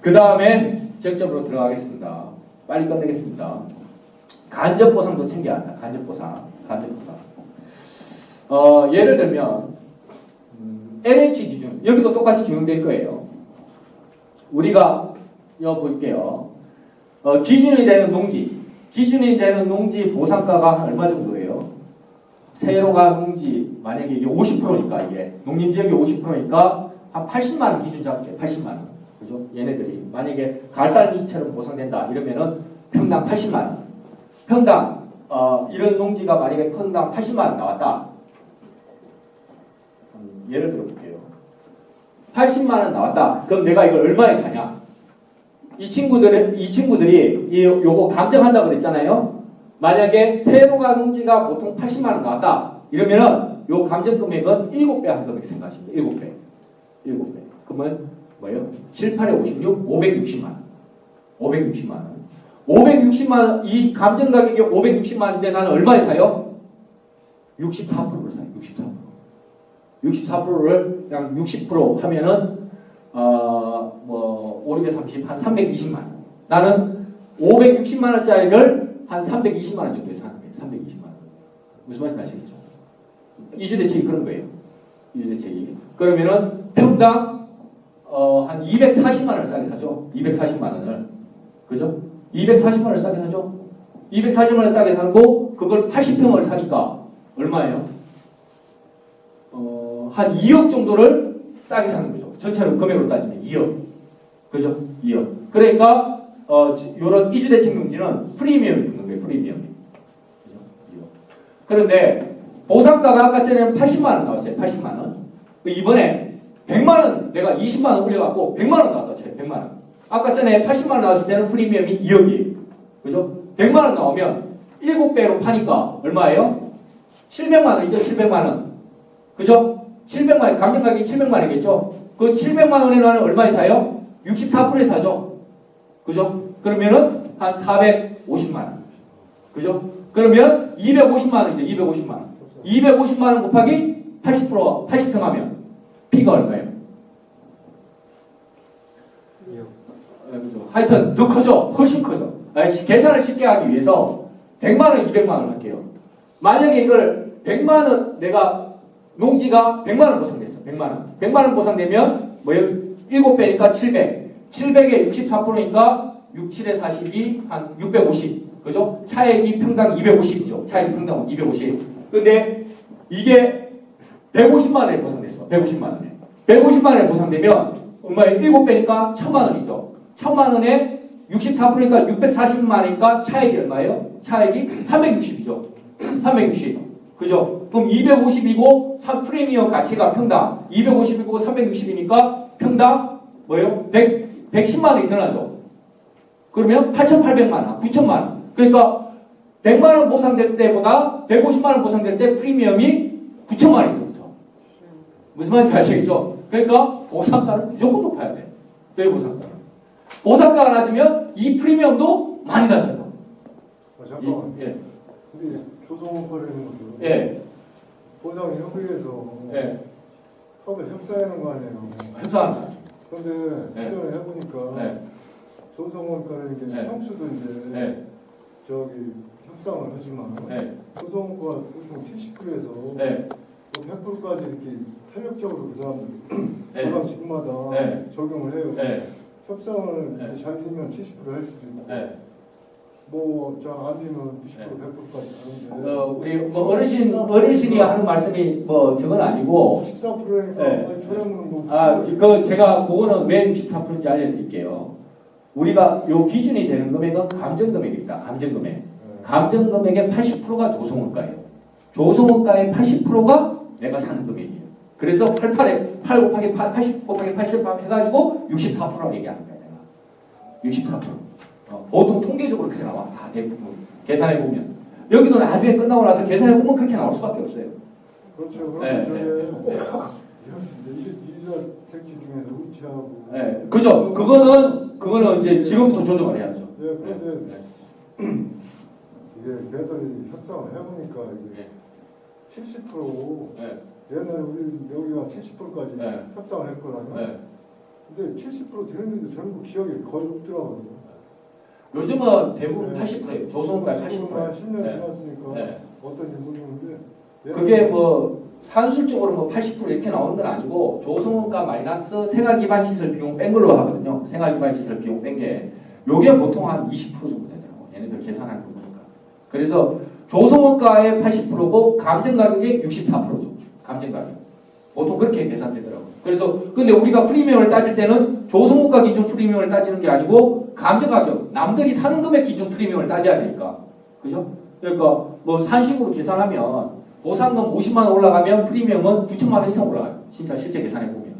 그 다음에 적점으로 들어가겠습니다. 빨리 끝내겠습니다. 간접 보상도 챙겨야 한다. 간접 보상. 간접 보상. 어, 예를 들면 음, LH 기준 여기도 똑같이 적용될 거예요. 우리가 이거 볼게요. 어, 기준이 되는 농지 기준이 되는 농지 보상가가 한 얼마 정도예요? 세로가 농지 만약에 이게 50%니까 이게 농림 지역이 50%니까 한 80만 원 기준 잡게 80만 원 그죠? 얘네들이 만약에 갈살기처럼 보상된다 이러면은 평당 80만 원 평당 어, 이런 농지가 만약에 평당 80만 원 나왔다. 음, 예를 들어 볼게요. 80만 원 나왔다. 그럼 내가 이걸 얼마에 사냐? 이 친구들은 이 친구들이 이 요거 감정한다 그랬잖아요. 만약에 세로 가 농지가 보통 80만 원 나왔다. 이러면은 요 감정 금액은 7배 한 금액 생각하시면 돼요. 7배. 7배. 그러면 뭐예요? 7, 8에 56, 560만 원. 560만 원. 560만 원, 이 감정 가격이 560만 원인데 나는 얼마에 사요? 64%를 사요. 64%. 64%를 그냥 60% 하면은 어뭐 5, 6에 30, 한 320만 원. 나는 560만 원짜리를 한 320만 원 정도에 사는 거예요. 320만 원. 무슨 말인지 아시겠죠? 이주 대책이 그런 거예요. 이주 대책이. 그러면은 평당 어, 한 240만 원을 싸게 사죠. 240만 원을. 그죠? 240만 원을 싸게 사죠. 240만 원을 싸게 사고 그걸 80평을 사니까 얼마예요? 어, 한 2억 정도를 싸게 사는 거죠. 전체로 금액으로 따지면 2억. 그죠? 2억. 그러니까 어, 요런 이주대책 용지는 프리미엄이 붙는 거예요. 프리미엄이. 그죠? 2억. 그런데 보상가가 아까 전에 80만 원 나왔어요. 80만 원. 그 이번에 100만 원 내가 20만 원 올려갖고 100만 원 나왔다 쳐요. 100만 원. 아까 전에 80만 원 나왔을 때는 프리미엄이 2억이에요. 그죠? 100만 원 나오면 7배로 파니까 얼마예요? 700만 원이죠. 700만 원. 그죠? 700만 원. 감정 가격이 700만 원이겠죠? 그 700만 원에 나는 얼마에 사요? 64%에 사죠. 그죠? 그러면은 한 450만 원. 그죠? 그러면 250만 원이죠. 250만 원. 250만 원 곱하기 80% 80평 하면 P가 얼마예요? 하여튼 더 커져. 훨씬 커져. 계산을 쉽게 하기 위해서 100만 원, 200만 원 할게요. 만약에 이걸 100만 원 내가 농지가 100만 원 보상됐어. 100만 원. 100만 원 보상되면 뭐예요? 7배니까 700. 700에 64%니까 6, 7에 42, 한 650. 그죠? 차액이 평당 250이죠. 차액 평당 250. 근데 이게 150만 원에 보상됐어. 150만 원에. 150만 원에 보상되면 얼마에 7배니까 1000만 원이죠. 1000만 원에 64%니까 640만 원이니까 차액이 얼마예요? 차액이 360이죠. 360. 그죠? 그럼 250이고 3 프리미엄 가치가 평당 250이고 360이니까 평당 뭐예요? 100, 110만 원이 드나죠. 그러면 8,800만 원, 9천만 원. 그러니까 100만 원 보상될 때보다 150만 원 보상될 때 프리미엄이 9천만 원부터. 무슨 말인지 아시겠죠? 그러니까 보상가는 무조건 높아야 돼. 왜 보상가는? 보상가가 낮으면 이 프리미엄도 많이 낮아져. 아, 잠깐만. 예. 근데 조성업하려는 것도 예. 보상 협의회에서 예. 협에 협상하는 거 아니에요. 협상한다. 그런데 네. 예전에 해보니까 네. 조성업가는 이제 네. 평수도 이제 네. 저기 협상을 하지만 네. 조성업가 보통 70%에서 네. 100%까지 이렇게 탄력적으로 그 사람들 네. 보상 직마다 네. 적용을 해요. 네. 협상을 네. 잘 되면 70%할 수도 있고 네. 뭐잘안 되면 90% 네. 100%까지 가는데 어, 우리 뭐 어르신 어르신이 하는 말씀이 뭐 저건 아니고 14%니까 네. 아니 저렴은 뭐 아, 그 제가 그거는 왜 64%인지 알려드릴게요. 우리가 요 기준이 되는 금액은 감정 금액입니다. 감정 금액. 네. 감정 금액의 80%가 조성원가예요. 조성원가의 80%가 내가 사는 금액이에요. 그래서 88에 8 곱하기 8, 80 곱하기 80 해가지고 64%라고 얘기하는 거예요. 내가 64%. 어, 보통 통계적으로 그렇게 나와. 다 대부분 계산해 보면 여기도 나중에 끝나고 나서 계산해 보면 그렇게 나올 수밖에 없어요. 그렇죠. 그럼 네, 저게 네, 이자 택지 중에서 우치하고 네, 그죠? 그거는 그거는 이제 지금부터 조정을 해야죠. 네, 그런데 네. 이게 배터리 협상을 해보니까 이게 네. 70% 네. 옛날에 우리 여기가 70%까지 네. 협상을 했거든요. 네. 근데 70% 되는데도 전국 기억에 거의 없더라고요. 요즘은 대부분 네. 80%예요. 조선까지 80%. 10년 네. 지났으니까 네. 어떤지 모르는데 그게 뭐 산술적으로 뭐 80% 이렇게 나오는 건 아니고 조성원가 마이너스 생활기반시설 비용 뺀 걸로 하거든요. 생활기반시설 비용 뺀 게 요게 보통 한 20% 정도 되더라고. 얘네들 계산하는 거 보니까. 그래서 조성원가의 80%고 감정 가격이 64%죠. 감정 가격. 보통 그렇게 계산되더라고요. 그래서 근데 우리가 프리미엄을 따질 때는 조성원가 기준 프리미엄을 따지는 게 아니고 감정 가격 남들이 사는 금액 기준 프리미엄을 따져야 되니까. 그죠? 그러니까 뭐 산식으로 계산하면 보상금 50만 원 올라가면 프리미엄은 9천만 원 이상 올라가요. 진짜 실제 계산해 보면.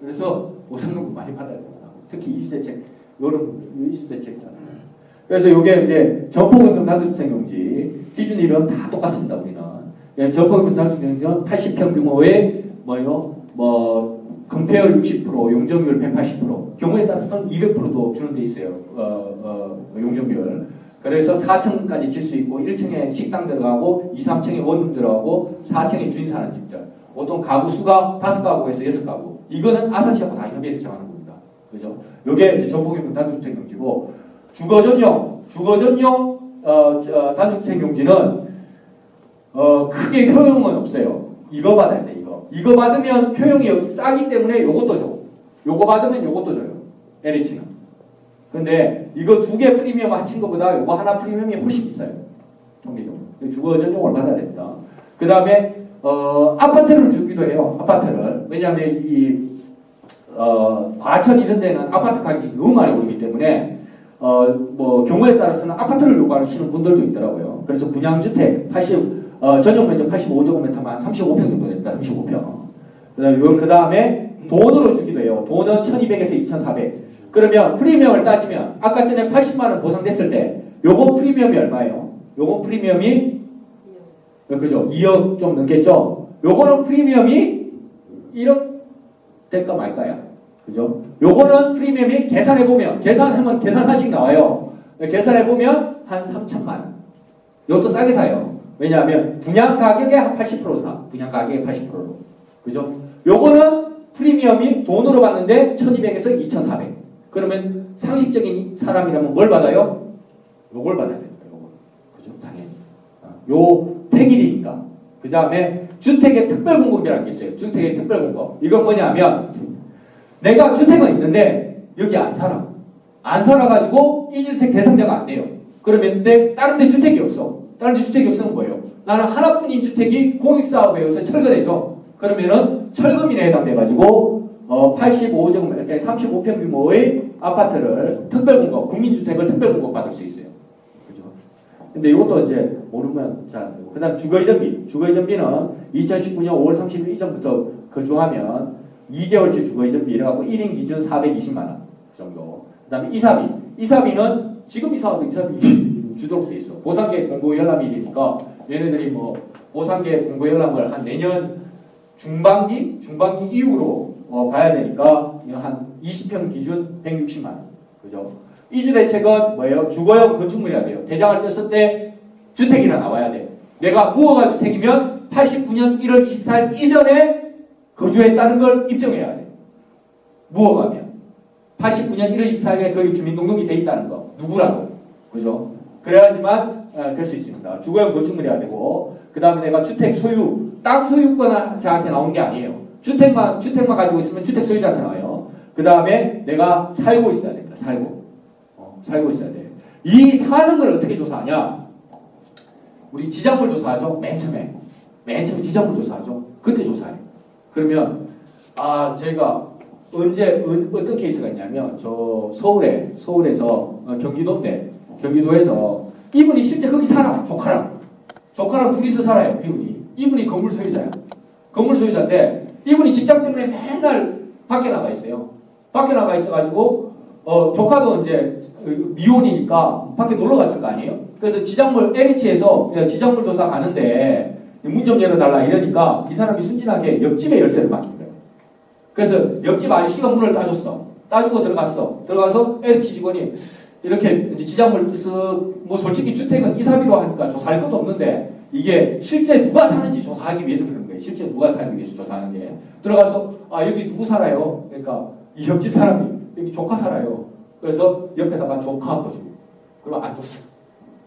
그래서 보상금 많이 받아야 됩니다. 특히 이주대책, 요런 이주대책잖아요. 그래서 요게 이제 전포금융 단독주택용지 기준일은 다 똑같습니다. 우리는 예, 전포금융 단독주택용지는 80평 규모의 뭐요, 뭐 금폐율 60%, 용적률 180%, 경우에 따라서는 200%도 주는 데 있어요. 어, 어, 용적률. 그래서 4층까지 질 수 있고 1층에 식당 들어가고 2, 3층에 원룸 들어가고 4층에 주인 사는 집들. 보통 가구 수가 5가구에서 6가구. 이거는 아산시하고 다 협의해서 정하는 겁니다. 그죠? 요게 이제 전복용 단독주택용지고 주거 전용, 주거 전용 어, 저, 단독주택용지는 어, 크게 효용은 없어요. 이거 받아야 돼, 이거. 이거 받으면 효용이 싸기 때문에 요것도 줘. 요거 받으면 요것도 줘요. LH는. 근데 이거 두 개 프리미엄 합친 것보다 요거 하나 프리미엄이 훨씬 비싸요. 통계적으로. 주거 전용을 받아야 됩니다. 그 다음에 어, 아파트를 주기도 해요. 아파트를. 왜냐하면 이 어, 과천 이런 데는 아파트 가격이 너무 많이 오르기 때문에 어, 뭐 경우에 따라서는 아파트를 요구하시는 분들도 있더라고요. 그래서 분양주택 80 어, 전용 면적 85제곱미터만 35평 정도 됩니다. 35평. 그다음에 그 다음에 돈으로 주기도 해요. 돈은 1,200에서 2,400. 그러면 프리미엄을 따지면 아까 전에 80만 원 보상됐을 때 요거 프리미엄이 얼마예요? 요거 프리미엄이 그죠? 2억 좀 넘겠죠? 요거는 프리미엄이 1억 될까 말까야. 그죠? 요거는 프리미엄이 계산해 보면 계산하면 계산하식 나와요. 계산해 보면 한 3천만 원. 이것도 싸게 사요. 왜냐하면 분양 가격의 한 80% 사. 분양 가격의 80%로. 그죠? 요거는 프리미엄이 돈으로 받는데 1200에서 2400. 그러면 상식적인 사람이라면 뭘 받아요? 요걸 받아야 됩니다. 요걸. 그죠? 당연히. 아, 요 폐길이니까. 그 다음에 주택의 특별공급이라는 게 있어요. 주택의 특별공급. 이건 뭐냐면 내가 주택은 있는데 여기 안 살아. 안 살아가지고 이 주택 대상자가 안 돼요. 그러면 근데 다른 데 주택이 없어. 다른 데 주택이 없으면 뭐예요? 나는 하나뿐인 주택이 공익사업에 의해서 철거되죠. 그러면은 철거민에 해당돼가지고 어 85제곱 이렇게 35평 규모의 아파트를 특별공급, 국민주택을 특별공급 받을 수 있어요. 그죠? 근데 이것도 이제 모르면 잘 안 되고. 그 다음 주거이전비. 주거이전비는 2019년 5월 30일 이전부터 거주하면 2개월치 주거이전비 이래갖고 1인 기준 420만 원 정도. 그 다음에 이사비. 이사비는 지금 이사도 이사비 주도록 돼 있어. 보상계획 공고 열람일이니까 얘네들이 뭐 보상계획 공고 열람을 한 내년 중반기? 중반기 이후로 어, 봐야 되니까 한 20평 기준 160만 원. 그죠? 이주 대책은 뭐예요? 주거용 건축물이야 돼요. 대장을 떴을 때 주택이나 나와야 돼. 내가 무허가 주택이면 89년 1월 24일 이전에 거주했다는 걸 입증해야 돼. 무허가면. 89년 1월 24일에 거기 주민 등록이 돼 있다는 거. 누구라고. 그죠? 그래야지만 어, 될수 있습니다. 주거용 건축물이야 되고 그 다음에 내가 주택 소유, 땅 소유권은 저한테 나오는 게 아니에요. 주택만 주택만 가지고 있으면 주택 소유자한테 나와요. 그 다음에 내가 살고 있어야 됩니다. 살고 어, 살고 있어야 돼. 이 사는 걸 어떻게 조사하냐? 우리 지정물 조사하죠. 맨 처음에 맨 처음에 지정물 조사하죠. 그때 조사해요. 그러면 아 저희가 언제 은- 어떤 케이스가 있냐면 저 서울에 서울에서 어, 경기도인데 경기도에서 이분이 실제 거기 살아 조카랑. 조카랑 둘이서 살아요 이분이. 이분이 건물 소유자야. 건물 소유자인데 이분이 직장 때문에 맨날 밖에 나가 있어요. 밖에 나가 있어가지고 어 조카도 이제 미혼이니까 밖에 놀러 갔을 거 아니에요? 그래서 지정물 LH에서 그냥 지정물 조사 가는데 문 좀 열어달라 이러니까 이 사람이 순진하게 옆집에 열쇠를 맡긴 거예요 그래서 옆집 아저씨가 문을 따줬어 따주고 들어갔어 들어가서 LH 직원이 이렇게 지장물 쓱 뭐 솔직히 주택은 이사비로 하니까 조사할 것도 없는데 이게 실제 누가 사는지 조사하기 위해서 그런 거예요. 실제 누가 살기 위해서 조사하는 게 들어가서 아 여기 누구 살아요? 그러니까 이 옆집 사람이 여기 조카 살아요. 그래서 옆에다가 조카 거주. 그러면 안 줬어.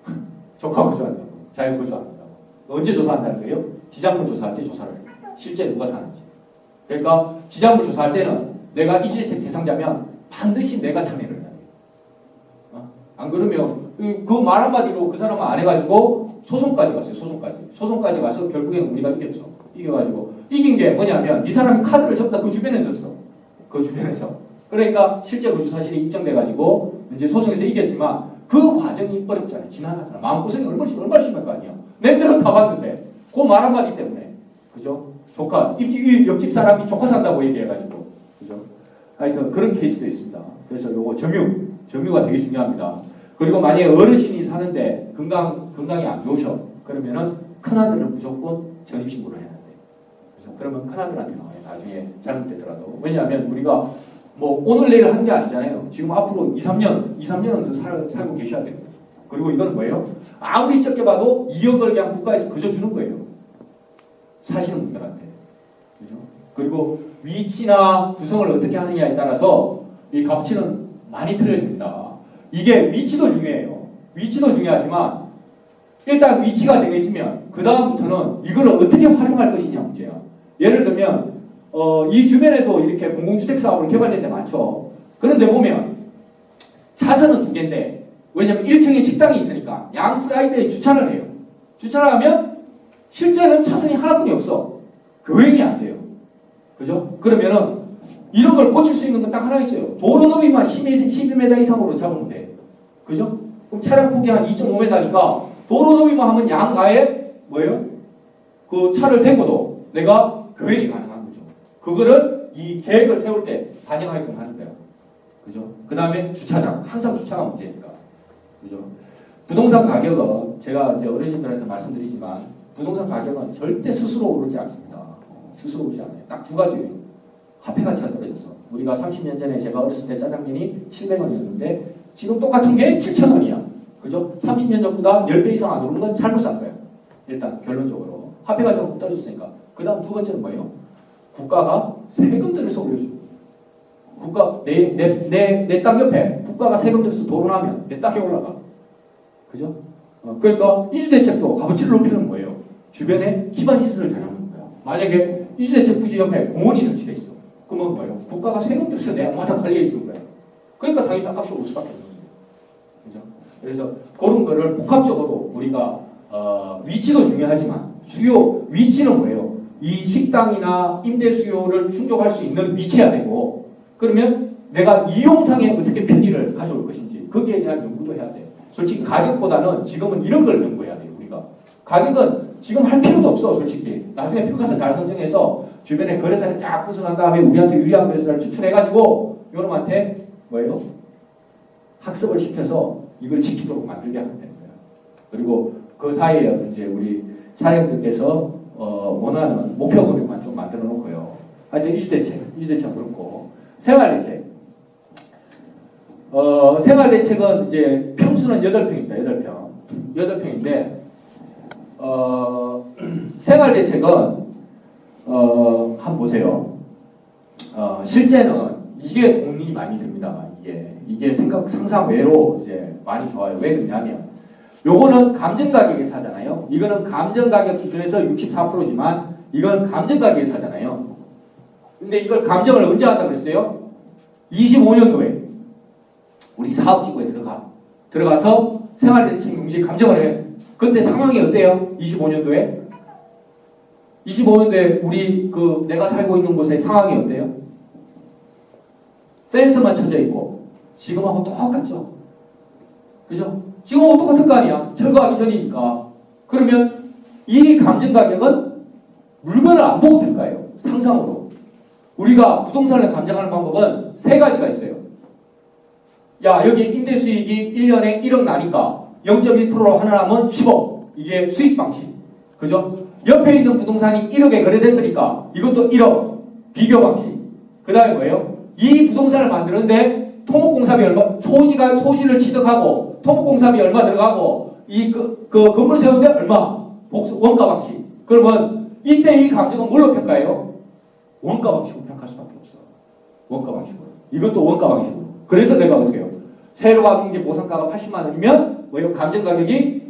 조카 거주한다고. 자연 거주한다고. 언제 조사한다는 거예요? 지장물 조사할 때 조사를 해요. 실제 누가 사는지. 그러니까 지장물 조사할 때는 내가 이주택 대상자면 반드시 내가 참여를 해야 돼요. 어? 안 그러면 그 말 한마디로 그 사람은 안 해가지고 소송까지 갔어요. 소송까지. 소송까지 가서 결국에는 우리가 이겼죠. 이겨가지고 이긴 게 뭐냐면 이 사람이 카드를 전부 다그 주변에 썼어. 그 주변에서. 그러니까 실제 거주 사실이 입증돼가지고 이제 소송에서 이겼지만 그 과정이 어렵잖아요. 지나가잖아. 마음고생이 얼마나 심할 거 아니야. 그말 한마디 때문에 그죠? 조카 입, 이 옆집 사람이 조카 산다고 얘기해가지고 그죠? 하여튼 그런 케이스도 있습니다. 그래서 요거 점유 점유가 되게 중요합니다. 그리고 만약에 어르신이 사는데 건강 건강이 안 좋으셔 그러면은 큰 아들은 무조건 전입 신고를 해야 돼. 그래서 그러면 큰 아들한테 나와요. 나중에 잘못되더라도 왜냐하면 우리가 뭐 오늘 내일 하는 게 아니잖아요. 지금 앞으로 2, 3년, 2, 3년은 더 살, 살고 계셔야 돼요. 그리고 이건 뭐예요? 아무리 적게 봐도 2억을 그냥 국가에서 그저 주는 거예요. 사시는 분들한테. 그죠? 그리고 위치나 구성을 어떻게 하느냐에 따라서 이 값치는 많이 틀려집니다. 이게 위치도 중요해요. 위치도 중요하지만 일단 위치가 정해지면 그 다음부터는 이걸 어떻게 활용할 것이냐 문제야. 예를 들면 어, 이 주변에도 이렇게 공공주택 사업으로 개발된 데 많죠. 그런데 보면 차선은 두 개인데 왜냐면 1층에 식당이 있으니까 양 사이드에 주차를 해요. 주차를 하면 실제는 차선이 하나뿐이 없어. 교행이 안 돼요. 그죠? 그러면은 이런 걸 고칠 수 있는 건 딱 하나 있어요. 도로 너비만 10m, 12m 이상으로 잡으면 돼. 그죠? 그럼 차량 폭이 한 2.5m니까 도로 너비만 하면 양가에 뭐예요? 그 차를 대고도 내가 교행이 가능한 거죠. 그거를 이 계획을 세울 때 반영하게끔 하는 거야. 그죠? 그 다음에 주차장. 항상 주차가 문제니까. 그죠? 부동산 가격은 제가 이제 어르신들한테 말씀드리지만 부동산 가격은 절대 스스로 오르지 않습니다. 어, 스스로 오르지 않아요. 딱 두 가지예요. 화폐 가치가 떨어졌어. 우리가 30년 전에 제가 어렸을 때 짜장면이 700원이었는데 지금 똑같은 게 7,000원이야. 그죠? 30년 전보다 10배 이상 안 오른 건 잘못 산 거야. 일단 결론적으로. 화폐 가치가 떨어졌으니까. 그 다음 두 번째는 뭐예요? 국가가 세금 들여서 올려주고. 국가, 내, 내, 내, 내 땅 옆에 국가가 세금 들여서 도론하면 내 땅에 올라가. 그죠? 어, 그러니까 이주대책도 값어치를 높이는 거예요. 주변에 기반 시설을 잘하는 거예요. 만약에 이주대책 부지 옆에 공원이 설치돼 있어. 그러면 뭐예요? 국가가 세금 들여서 내마다 관리해 주는 거예요. 그러니까 당연히 땅값이 오를 수밖에 없는 거예요. 그죠? 그래서 그런 거를 복합적으로 우리가 어, 위치도 중요하지만 수요 위치는 뭐예요? 이 식당이나 임대 수요를 충족할 수 있는 위치야 되고 그러면 내가 이용상에 어떻게 편의를 가져올 것인지 거기에 대한 연구도 해야 돼. 솔직히 가격보다는 지금은 이런 걸 연구해야 돼요. 우리가 가격은 지금 할 필요도 없어. 솔직히 나중에 평가서 잘 선정해서 주변에 거래사를 쫙 구성한 다음에 우리한테 유리한 거래사를 추출해가지고 요놈한테 뭐예요? 학습을 시켜서 이걸 지키도록 만들게 하면 되는 거야. 그리고 그 사이에 이제 우리 사장님들께서 어, 원하는 목표 금액만 좀 만들어 놓고요. 하여튼 이주대책, 이주대책 그렇고 생활대책. 어, 생활대책은 이제 평수는 8평입니다. 8평. 8평인데 어, 생활 대책은 어, 한번 보세요. 어, 실제는 이게 돈이 많이 듭니다. 이게 이게 생각 상상 외로 이제 많이 좋아요. 왜 그러냐면 요거는 감정 가격에 사잖아요. 이거는 감정 가격 기준에서 64%지만 이건 감정 가격에 사잖아요. 근데 이걸 감정을 언제 한다 그랬어요? 25년도에 우리 사업지구에 들어가 들어가서 생활대책 용지 감정을 해. 그때 상황이 어때요? 25년도에 25년도에 우리 그 내가 살고 있는 곳의 상황이 어때요? 펜스만 쳐져 있고 지금하고 똑같죠. 그죠? 지금하고 똑같을 거 아니야. 철거하기 전이니까. 그러면 이 감정 가격은 물건을 안 보고 평가해요. 상상으로. 우리가 부동산을 감정하는 방법은 세 가지가 있어요. 야, 여기 임대 수익이 1년에 1억 나니까 0.1%로 하나 남은 10억. 이게 수익 방식. 그죠? 옆에 있는 부동산이 1억에 거래됐으니까 이것도 1억. 비교 방식. 그 다음에 뭐예요? 이 부동산을 만드는데 토목공사비 얼마, 소지가, 소지를 취득하고 토목공사비 얼마 들어가고 이 그, 그 건물 세우는데 얼마? 복수, 원가 방식. 그러면 이때 이 감정은 뭘로 평가해요? 원가 방식으로 평가할 수밖에 없어. 원가 방식으로. 이것도 원가 방식으로. 그래서 내가 어떻게 해요? 세로가 경제 보상가가 80만 원이면 뭐예요? 감정 가격이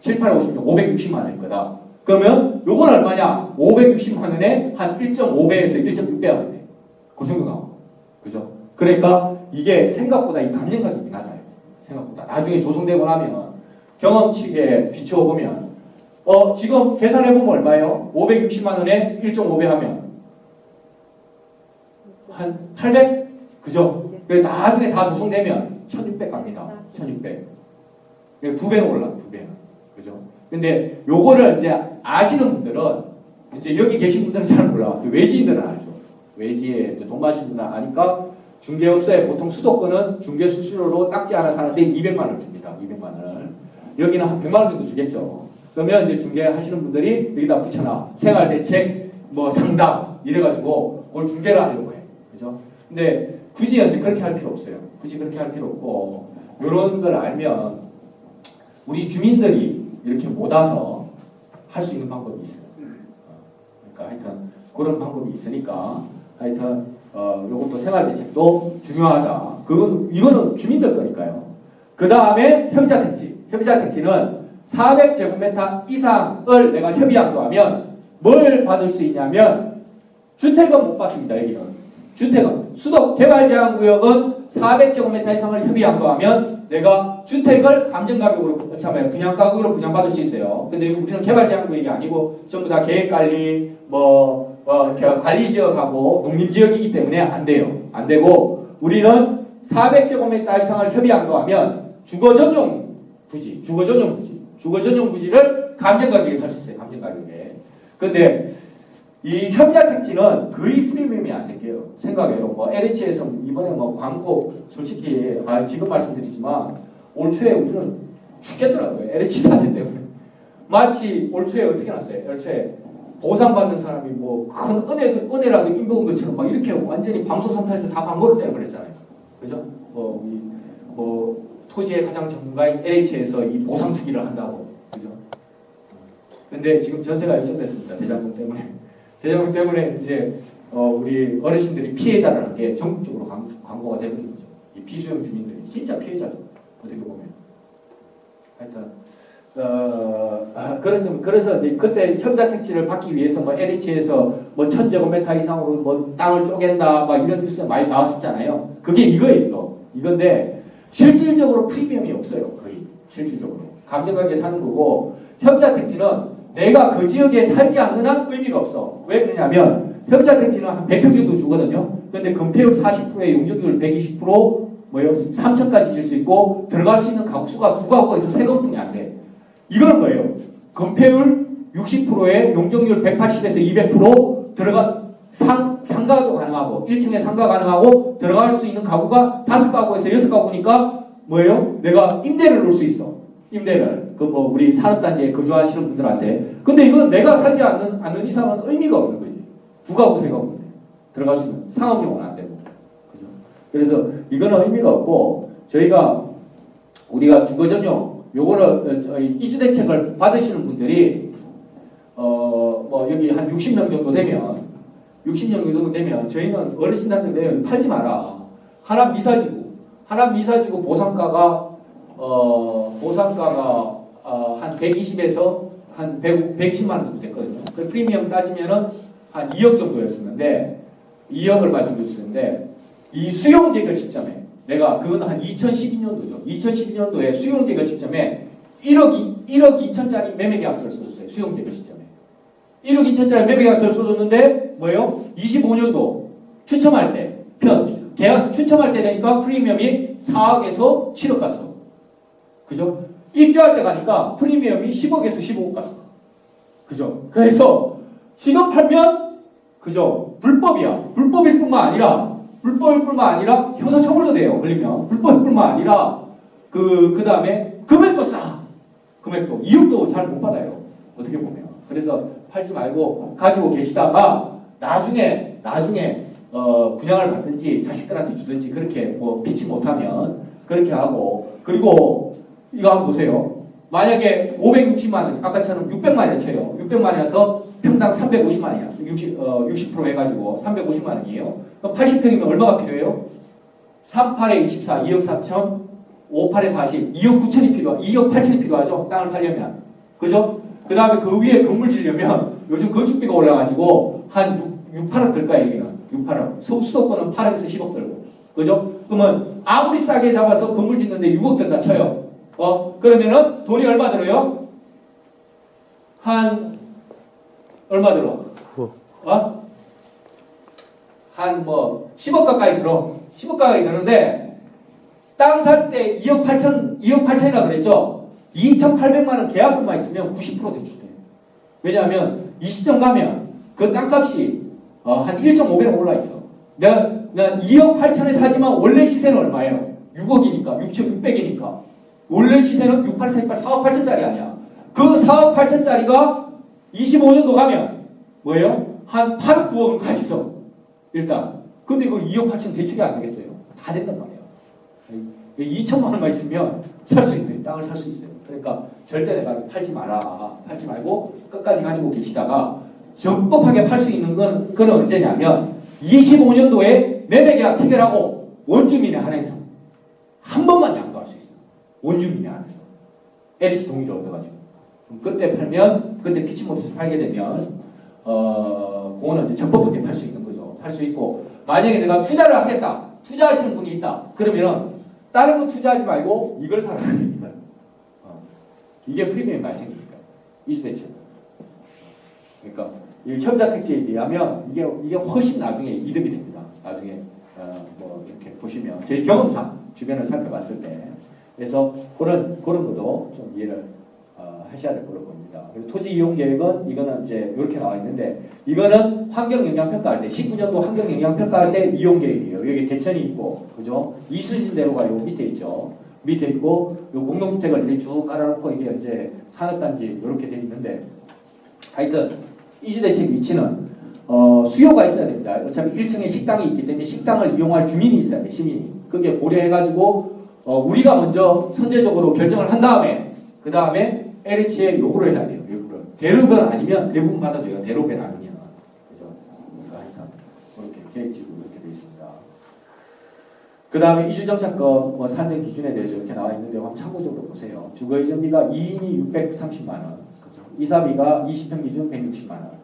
7, 8, 50면 560만 원일 거다. 그러면 요건 얼마냐? 560만 원에 한 1.5배에서 1.6배 하네. 그 정도 나와. 그죠? 그러니까 이게 생각보다 이 감정 가격이 낮아요. 생각보다. 나중에 조성되고 나면 경험치에 비추어 보면 어 지금 계산해 보면 얼마예요? 560만 원에 1.5배 하면 한 800? 그죠? 그 나중에 다 조성되면 1600 갑니다. 1600. 그두 배는 올라, 두 배는. 그죠? 근데 요거를 이제 아시는 분들은 이제 여기 계신 분들은 잘 몰라. 그 외지인들은 알죠. 외지에 이제 돈 마시는 분들 아니까 중개업소에 보통 수도권은 중개 수수료로 딱지 하나 사는데 200만 원 줍니다. 200만 원. 여기는 한 100만 원 정도 주겠죠. 그러면 이제 중개하시는 분들이 여기다 붙여놔. 생활 대책, 뭐 상담 이래가지고 그걸 중개를 하려고 해. 그죠? 근데 굳이 이제 그렇게 할 필요 없어요. 굳이 그렇게 할 필요 없고 요런 걸 알면 우리 주민들이 이렇게 못 와서 할 수 있는 방법이 있어요. 어, 그러니까 하여튼 그런 방법이 있으니까 하여튼 어 요것도 생활 대책도 중요하다. 그건 이거는 주민들 거니까요. 그 다음에 협의자 택지. 협의자 택지는 400제곱미터 이상을 내가 협의한거 하면 뭘 받을 수 있냐면 주택은 못 받습니다. 여기는 주택은 수도 개발 제한 구역은 400제곱미터 이상을 협의한 거 하면 내가 주택을 감정 가격으로 참아요. 분양 가격으로 분양받을 수 있어요. 근데 우리는 개발 제한 구역이 아니고 전부 다 계획 관리 뭐 어, 겨- 관리 지역하고 농림 지역이기 때문에 안 돼요. 안 되고 우리는 400제곱미터 이상을 협의한거 하면 주거 전용 부지, 주거 전용 부지, 주거 전용 부지를 감정 가격에 살 수 있어요. 감정 가격에. 근데 이 협자 택지는 거의 프리미엄이 안 생겨요. 생각해요. 뭐 LH에서 이번에 뭐 광고 솔직히 아, 지금 말씀드리지만 올 초에 우리는 죽겠더라고요. LH 사태 때문에. 마치 올 초에 어떻게 났어요? 올 초에 보상받는 사람이 뭐 큰 은혜, 은혜라도 인보은 것처럼 막 이렇게 완전히 방송 3타에서 다 광고를 때려버렸잖아요. 그죠? 뭐, 이, 뭐, 토지의 가장 전문가인 LH에서 이 보상 투기를 한다고. 그죠? 근데 지금 전세가 역전됐습니다. 대장금 때문에. 대장금 때문에 이제 어, 우리 어르신들이 피해자라는 게 전국적으로 광, 광고가 되버린 거죠. 이 비수용 주민들이 진짜 피해자죠. 어떻게 보면. 하여튼 어, 아, 그런 점 그래서 이제 그때 협자 택지를 받기 위해서 뭐 LH에서 뭐 천제곱미터 이상으로 뭐 땅을 쪼갠다 막 이런 뉴스 많이 나왔었잖아요. 그게 이거예요, 이거. 이건데 실질적으로 프리미엄이 없어요, 거의 실질적으로. 감정하게 사는 거고 협자 택지는 내가 그 지역에 살지 않는 한 의미가 없어. 왜 그러냐면 협자 택지는 한 100평 정도 주거든요. 근데 건폐율 40%에 용적률 120% 뭐요 3천까지 줄 수 있고 들어갈 수 있는 가구 수가 두 가구에서 세 가구뿐이 안 돼. 이거는 뭐예요? 건폐율 60%에 용적률 180에서 200% 들어가 상 상가도 가능하고 1층에 상가 가능하고 들어갈 수 있는 가구가 다섯 가구에서 여섯 가구니까 뭐예요? 내가 임대를 놓을 수 있어. 임대를 그 뭐 우리 산업단지에 거주하시는 분들한테. 근데 이거는 내가 살지 않는 않는 이상은 의미가 없는 거지. 두 가구 세 가구 들어갈 수 있는 상업용은 안 되고. 그죠? 그래서 이거는 의미가 없고 저희가 우리가 주거 전용 요거를 어, 저희 이주 대책을 받으시는 분들이 어 뭐 여기 한 60명 정도 되면 60명 정도 되면 저희는 어르신한테 내 팔지 마라. 하남 미사지구 하남 미사지구 보상가가 어 보상가가 어, 한 120에서 한 100, 120만 원 정도 됐거든요. 그 프리미엄 따지면은 한 2억 정도였었는데 2억을 말씀드렸었는데 이 수용 재결 시점에 내가 그건 한 2012년도죠. 2012년도에 수용 재결 시점에 1억 2, 1억 2천짜리 매매 계약서를 써줬어요. 수용 재결 시점에 1억 2천짜리 매매 계약서를 써줬는데 뭐예요? 25년도 추첨할 때 편, 계약서 추첨할 때 되니까 프리미엄이 4억에서 7억 갔어. 그죠? 입주할 때 가니까 프리미엄이 10억에서 15억 갔어. 그죠? 그래서 지금 팔면 그죠? 불법이야. 불법일 뿐만 아니라 불법일 뿐만 아니라 형사처벌도 돼요. 걸리면 불법일 뿐만 아니라 그 그 다음에 금액도 싸. 금액도 이익도 잘 못 받아요. 어떻게 보면. 그래서 팔지 말고 가지고 계시다가 나중에 나중에 어 분양을 받든지 자식들한테 주든지 그렇게 뭐 피치 못하면 그렇게 하고 그리고 이거 한번 보세요. 만약에 560만 원, 아까처럼 600만 원 쳐요. 600만 원이어서 평당 350만 원이야. 60, 어, 60% 해가지고 350만 원이에요. 그럼 80평이면 얼마가 필요해요? 38에 24, 2억 4천, 58에 40, 2억 9천이 필요하, 2억 8천이 필요하죠. 땅을 살려면. 그죠? 그 다음에 그 위에 건물 지려면 요즘 건축비가 올라가지고 한 6, 6, 8억 들 거야, 여기는. 6, 8억. 수, 수도권은 8억에서 10억 들고. 그죠? 그러면 아무리 싸게 잡아서 건물 짓는데 6억 든다 쳐요. 어? 그러면은 돈이 얼마 들어요? 한, 얼마 들어? 어? 한 뭐 10억 가까이 들어. 10억 가까이 드는데 땅 살 때 2억 8천, 2억 8천이라 그랬죠? 2,800만 원 계약금만 있으면 90% 대출 돼요. 왜냐하면 이 시점 가면 그 땅값이 어, 한 1.5배로 올라 있어. 내가, 내가 2억 8천에 사지만 원래 시세는 얼마예요? 6억이니까, 6,600이니까. 원래 시세는 6, 8, 4, 8, 4억 8천짜리 아니야. 그 4억 8천짜리가 25년도 가면 뭐예요? 한 8억 9억은 가 있어. 일단. 근데 그 2억 8천 대출이 안 되겠어요. 다 된단 말이에요. 2천만 원만 있으면 살 수 있는 땅을 살 수 있어요. 그러니까 절대 내가 팔지 마라. 팔지 말고 끝까지 가지고 계시다가 적법하게 팔 수 있는 건 그건 언제냐면 25년도에 매매 계약 체결하고 원주민에 한해서 한 번만 양도할 수 있어. 원주민에 한해서 LH 동의를 얻어가지고 그때 팔면 그때 피치 못해서 팔게 되면 어 그거는 이제 적법하게 팔 수 있는 거죠. 팔 수 있고 만약에 내가 투자를 하겠다. 투자하시는 분이 있다. 그러면 다른 거 투자하지 말고 이걸 사라는 겁니다. 어. 이게 프리미엄 발생이니까 이수대체. 그러니까 이 협사 택지에 의하면 이게 이게 훨씬 나중에 이득이 됩니다. 나중에 어, 뭐 이렇게 보시면 제 경험상 주변을 살펴봤을 때 그래서 그런 그런 것도 좀 이해를 어, 하셔야 될 거로 봅니다. 그리고 토지 이용 계획은 이거는 이제 이렇게 나와 있는데 이거는 환경 영향 평가할 때 19년도 환경 영향 평가할 때 이용 계획이에요. 여기 대천이 있고 그죠? 이수진대로가 요 밑에 있죠. 밑에 있고 요 공동주택을 이렇게 쭉 깔아놓고 이게 이제 산업단지 이렇게 돼 있는데 하여튼 이주대책 위치는 어, 수요가 있어야 됩니다. 어차피 1층에 식당이 있기 때문에 식당을 이용할 주민이 있어야 돼 시민이. 그게 고려해가지고 어, 우리가 먼저 선제적으로 결정을 한 다음에 그 다음에 LH에 요구를 해야 돼요. 요구를. 대로변 아니면 대부분 받아줘요. 대로변 아니면. 그죠? 그러니까 그렇게 계획지고 이렇게 되어 있습니다. 그 다음에 이주정착권 뭐 산정 기준에 대해서 이렇게 나와 있는데 한번 참고적으로 보세요. 주거이전비가 2인이 630만 원, 그죠? 이사비가 20평 기준 160만 원.